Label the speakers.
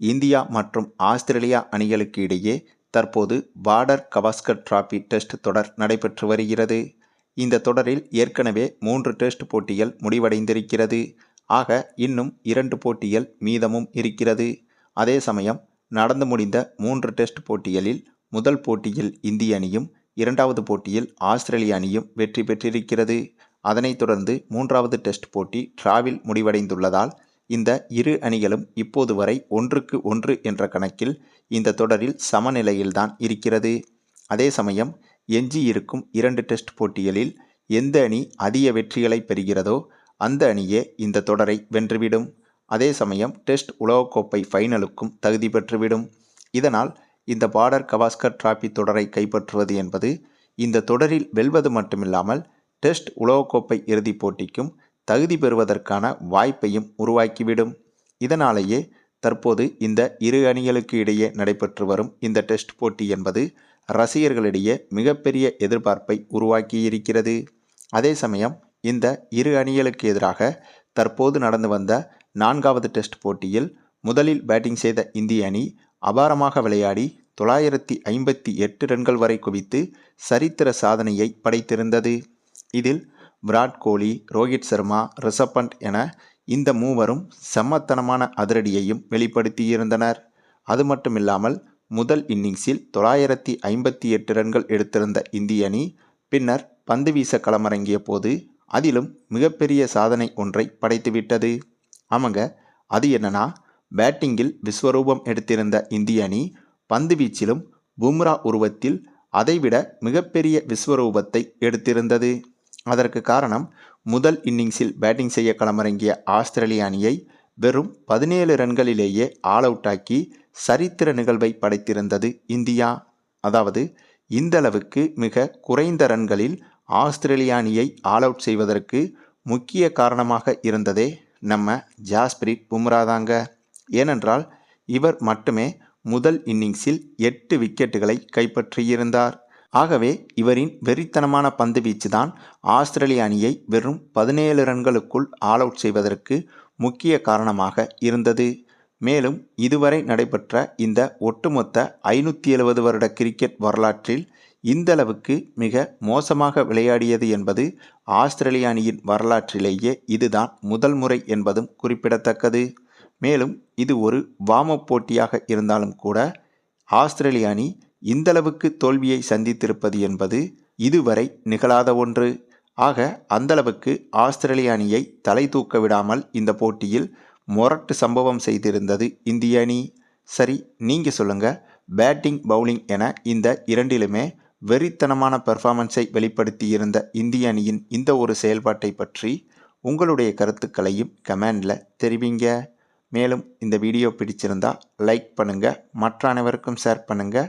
Speaker 1: India மற்றும் Australia அணிகளுக்கு இடையே தற்போது பார்டர் கவாஸ்கர் டிராபி டெஸ்ட் தொடர் நடைபெற்று வருகிறது. இந்த தொடரில் ஏற்கனவே மூன்று டெஸ்ட் போட்டிகள் முடிவடைந்திருக்கிறது. ஆக இன்னும் இரண்டு போட்டிகள் மீதமும் இருக்கிறது. அதே சமயம் நடந்து முடிந்த மூன்று டெஸ்ட் போட்டிகளில் முதல் போட்டியில் இந்திய அணியும் இரண்டாவது போட்டியில் ஆஸ்திரேலிய அணியும் வெற்றி பெற்றிருக்கிறது. அதனைத் தொடர்ந்து மூன்றாவது டெஸ்ட் போட்டி டிராவில் முடிவடைந்துள்ளதால் இந்த இரு அணிகளும் இப்போது வரை ஒன்றுக்கு ஒன்று என்ற கணக்கில் இந்த தொடரில் சமநிலையில்தான் இருக்கிறது. அதே சமயம் எஞ்சியிருக்கும் இரண்டு டெஸ்ட் போட்டிகளில் எந்த அணி அதிக வெற்றிகளை பெறுகிறதோ அந்த அணியே இந்த தொடரை வென்றுவிடும். அதே சமயம் டெஸ்ட் உலகக்கோப்பை ஃபைனலுக்கும் தகுதி பெற்றுவிடும். இதனால் இந்த பார்டர் கவாஸ்கர் டிராபி தொடரை கைப்பற்றுவது என்பது இந்த தொடரில் வெல்வது மட்டுமில்லாமல் டெஸ்ட் உலகக்கோப்பை இறுதிப் போட்டிக்கும் தகுதி பெறுவதற்கான வாய்ப்பையும் உருவாக்கிவிடும். இதனாலேயே தற்போது இந்த இரு அணிகளுக்கு இடையே நடைபெற்று வரும் இந்த டெஸ்ட் போட்டி என்பது ரசிகர்களிடையே மிகப்பெரிய எதிர்பார்ப்பை உருவாக்கியிருக்கிறது. அதே சமயம் இந்த இரு அணிகளுக்கு எதிராக தற்போது நடந்து வந்த நான்காவது டெஸ்ட் போட்டியில் முதலில் பேட்டிங் செய்த இந்திய அணி அபாரமாக விளையாடி தொள்ளாயிரத்தி ஐம்பத்தி எட்டு ரன்கள் வரை குவித்து சரித்திர சாதனையை படைத்திருந்தது. இதில் விராட் கோலி ரோஹித் சர்மா ரிஷப் பண்ட் என இந்த மூவரும் செம்மத்தனமான அதிரடியையும் வெளிப்படுத்தியிருந்தனர். அது மட்டுமில்லாமல் முதல் இன்னிங்ஸில் தொள்ளாயிரத்தி ஐம்பத்தி எட்டு ரன்கள் எடுத்திருந்த இந்திய அணி பின்னர் பந்து வீச களமிறங்கிய போது அதிலும் மிகப்பெரிய சாதனை ஒன்றை படைத்துவிட்டது ஆமாங்க அது என்னன்னா பேட்டிங்கில் விஸ்வரூபம் எடுத்திருந்த இந்திய அணி பந்து வீச்சிலும் பும்ரா உருவத்தில் அதைவிட மிகப்பெரிய விஸ்வரூபத்தை எடுத்திருந்தது. அதற்கு காரணம் முதல் இன்னிங்ஸில் பேட்டிங் செய்ய களமிறங்கிய ஆஸ்திரேலிய அணியை வெறும் பதினேழு ரன்களிலேயே ஆல் அவுட் ஆக்கி சரித்திர நிகழ்வை படைத்திருந்தது இந்தியா. அதாவது இந்த அளவுக்கு மிக குறைந்த ரன்களில் ஆஸ்திரேலிய அணியை ஆல் அவுட் செய்வதற்கு முக்கிய காரணமாக இருந்ததே நம்ம ஜாஸ்பிரிட் பும்ரா தாங்க. ஏனென்றால் இவர் மட்டுமே முதல் இன்னிங்ஸில் எட்டு விக்கெட்டுகளை கைப்பற்றியிருந்தார். ஆகவே இவரின் வெறித்தனமான பந்து வீச்சுதான் ஆஸ்திரேலிய அணியை வெறும் பதினேழு ரன்களுக்குள் ஆல் அவுட் செய்வதற்கு முக்கிய காரணமாக இருந்தது. மேலும் இதுவரை நடைபெற்ற இந்த ஒட்டுமொத்த ஐநூற்றி எழுபது வருட கிரிக்கெட் வரலாற்றில் இந்தளவுக்கு மிக மோசமாக விளையாடியது என்பது ஆஸ்திரேலிய அணியின் வரலாற்றிலேயே இதுதான் முதல் முறை என்பதும் குறிப்பிடத்தக்கது. மேலும் இது ஒரு வார்ம் போட்டியாக இருந்தாலும் கூட ஆஸ்திரேலிய அணி இந்தளவுக்கு தோல்வியை சந்தித்திருப்பது என்பது இதுவரை நிகழாத ஒன்று. ஆக அந்தளவுக்கு ஆஸ்திரேலிய அணியை தலை தூக்க விடாமல் இந்த போட்டியில் மொரட்டு சம்பவம் செய்திருந்தது இந்திய அணி. சரி நீங்கள் சொல்லுங்கள் பேட்டிங் பவுலிங் என இந்த இரண்டிலுமே வெறித்தனமான பெர்ஃபார்மன்ஸை வெளிப்படுத்தியிருந்த இந்திய அணியின் இந்த ஒரு செயல்பாட்டை பற்றி உங்களுடைய கருத்துக்களையும் கமெண்டில் தெரிவிங்க. மேலும் இந்த வீடியோ பிடிச்சிருந்தா லைக் பண்ணுங்கள் மற்ற அனைவருக்கும் ஷேர் பண்ணுங்கள்